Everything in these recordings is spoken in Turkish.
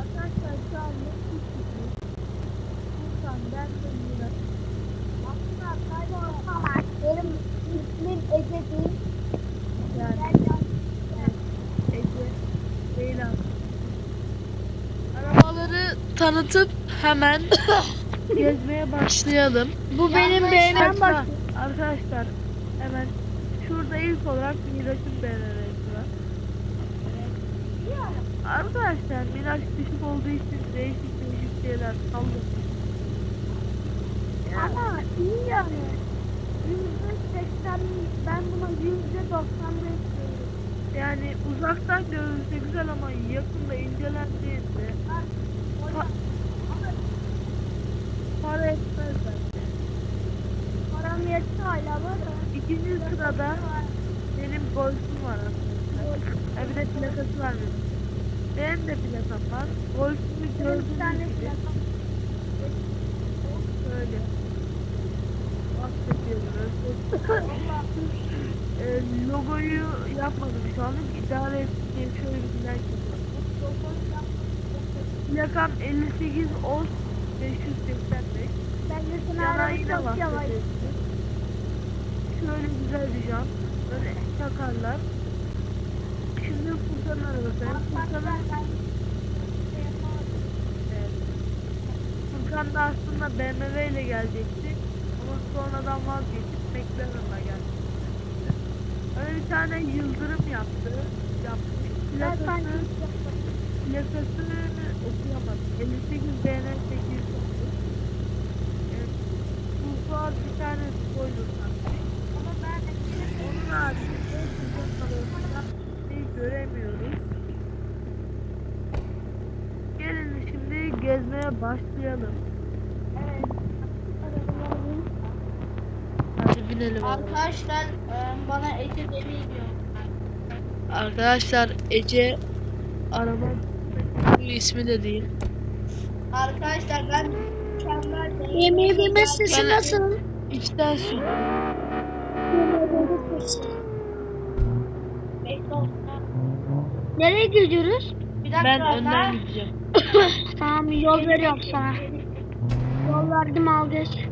Arkadaşlar. Şu anda üç kişiyiz. Furkan, ben ve Murat. Aslında kaybolmalar. Benim ismim Ece değil. Yani Ece, Leyla. Arabaları tanıtıp hemen gezmeye başlayalım. Bu benim beğenen Arkadaşlar, hemen şurada ilk olarak Miraç'ın var. Arkadaşlar Miraç düşük olduğu için değişik değişik şeyler sallıyor. Yani, Ama iyi yani. Yüzde seksen, ben buna yüzde doksan yani uzaktan görünse güzel ama yakında incelendiğinde pa- para etmez bence. Param yetti hala var. İkinci sırada benim golfüm var bir de plakası var benim. Benim de plakam var. Golfümü gördüğünüz tane gibi plakam. böyle e, logoyu yapmadım şu anlık. İdare diye şöyle bir yapıyorum. Plakam 58 Oz 585. Ben de sana Yana araba yine çok yavaş. bahsediyorsun. Şöyle güzel bir cam. Böyle takarlar. Şimdi Yani Furkan'ın. Furkan da aslında BMW ile gelecekti. Ama sonradan vazgeçip McLaren'la geldi. Öyle bir tane yıldırım yaptı. Yapmış. Plakası, plakasını okuyamadım. 58 BN 809. Evet. Furkan bir tane spoiler. Ama ben Onun haricinde Furkan gezmeye başlayalım. Evet. Hadi binelim. Arkadaşlar e, bana Ece deli diyor. Arkadaşlar Ece araba ismi de değil. Arkadaşlar ben mükemmel Yemeğimin sesi Ben- nasıl? İçten su. Sesi. Nereye gidiyoruz? Bir dakika Ben ben önden gideceğim. Tamam yol veriyorum sana. Yol verdim al geç.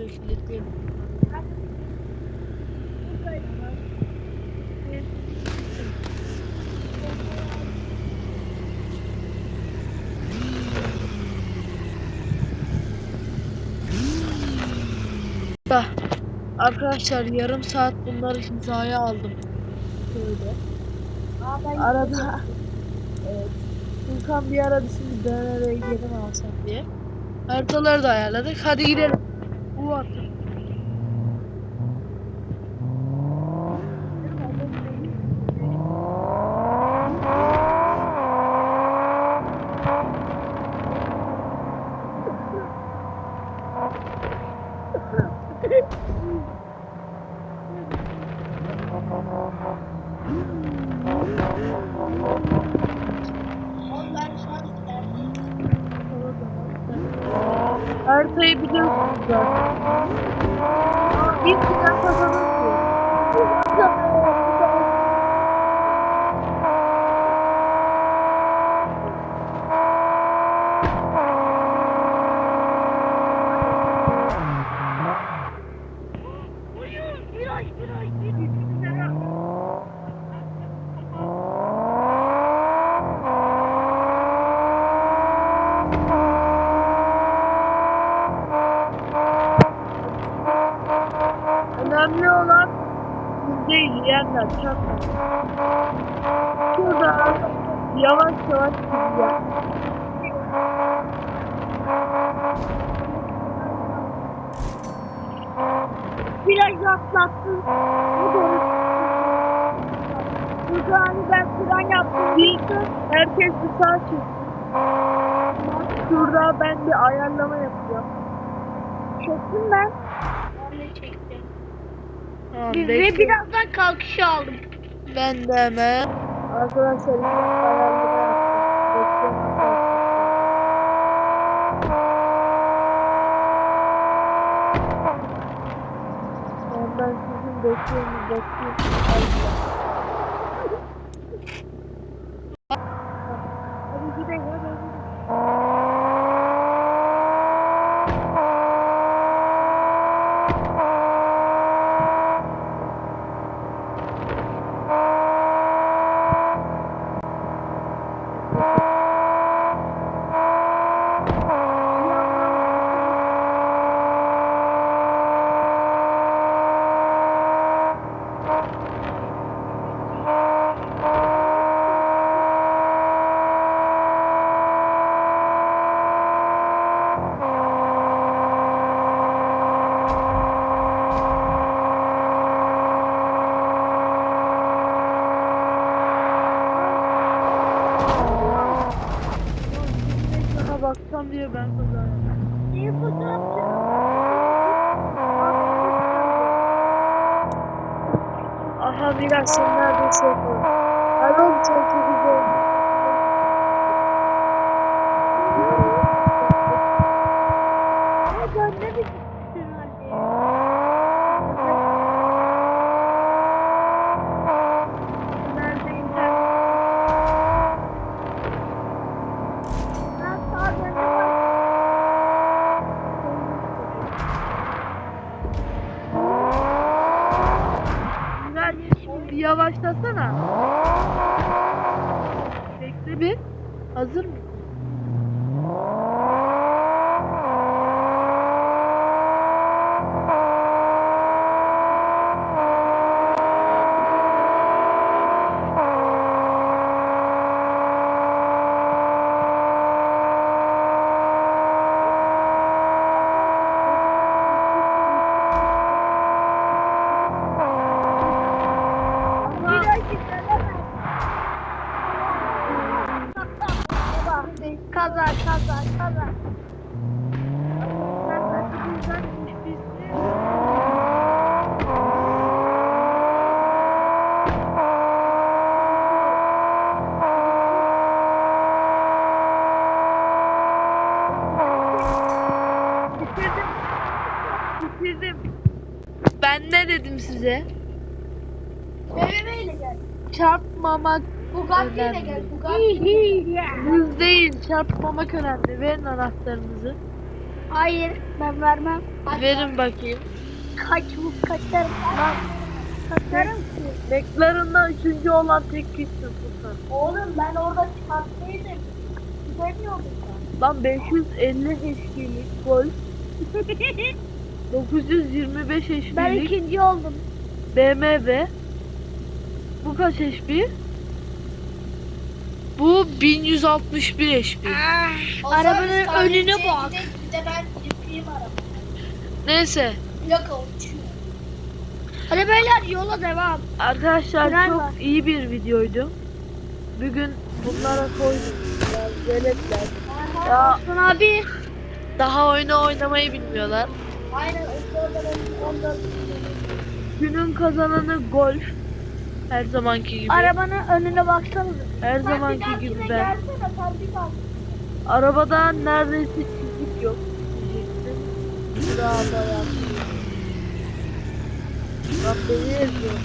Direkt kilitleyelim. Ah, Arkadaşlar yarım saat bunları hizaya aldım. Şöyle. Arada evet, Furkan bir aradı şimdi BMW'ye geri alsam diye. Haritaları da ayarladık. Hadi gidelim. Bu atın. Haritayı biliyorsunuz zaten. Ama bir plan yiyenler çatma. Şurada yavaş yavaş gidiyor. Biraz atlattın. Burada hani ben fren yaptım. Bir herkes sağ çıksın. Şurada ben bir ayarlama yapacağım. çektim ben. Ben de çektim. Tamam, Ve bekle. birazdan kalkışı aldım. Ben de hemen. Arkadaşlar Ben sizin bekliyorum, bekliyorum. Diye ben. İyi fotoğrafçı. Aha biraz sen neredeyse. Hadi oğlum sen çok güzel. Ama ben ne bileyim herhalde. Neredeyim Ben sağ dönüp bak. Miraç bir yavaşlasana. Bekle bir. Hazır mı? Ne dedim size? BMW ile gel. Çarpmamak Bugatti ile önemli. gel. Bugatti. Hız değil, çarpmamak önemli. Verin anahtarınızı. Hayır ben vermem. Verin bakayım. Kaç bu kaçarım. Ben kaçarım ki. McLaren'da üçüncü olan tek kişisin Furkan. Oğlum ben orada çarptıydım. Gidemiyordum ben. Lan 550 HP'lik Golf, 925 Ben HP'lik ikinci oldum. BMW. Bu kaç HP? Bu 1161 HP. O Arabanın önüne bak. Bir de, bir de ben yükleyeyim araba. Neyse. Plaka uçuyor. Hadi beyler yola devam. Arkadaşlar Tren çok var. iyi bir videoydu. Bugün bunlara koydum. Biraz veletler. Ya Osman abi. daha oyunu oynamayı bilmiyorlar. Aynen Günün kazananı Golf. Her zamanki gibi. Arabanın önüne baksanıza. Her Sen zamanki gibi ben. Gelsene. Arabada neredeyse çizik yok. Şurada bayağı. Bak beni yazıyor.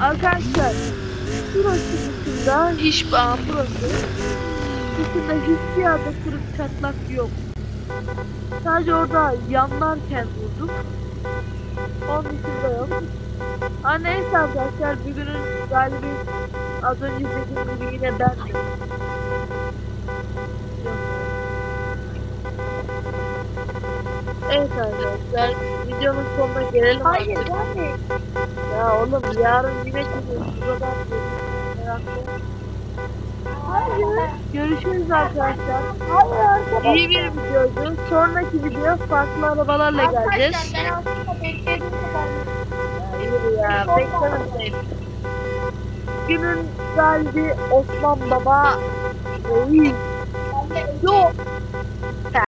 Arkadaşlar. Burası dışında hiç bağım burası. Dışında hiçbir yerde kırık çatlak yok. Sadece orada yanlarken vurdum. Onun dışında yok. Ha neyse arkadaşlar bugünün galibi az önce dediğim gibi yine ben. Evet arkadaşlar videonun sonuna gelelim Hayır artık. gelme. Ya oğlum yarın yine çıkıyoruz. Burada meraklı. Hayır. Görüşürüz arkadaşlar. Hayır arkadaşlar. İyi bir videoydu. Sonraki video farklı arabalarla geleceğiz. Arkadaşlar ben aslında beklediğim kadar Hayır ya beklemeyin. Günün galibi Osman Baba Reis.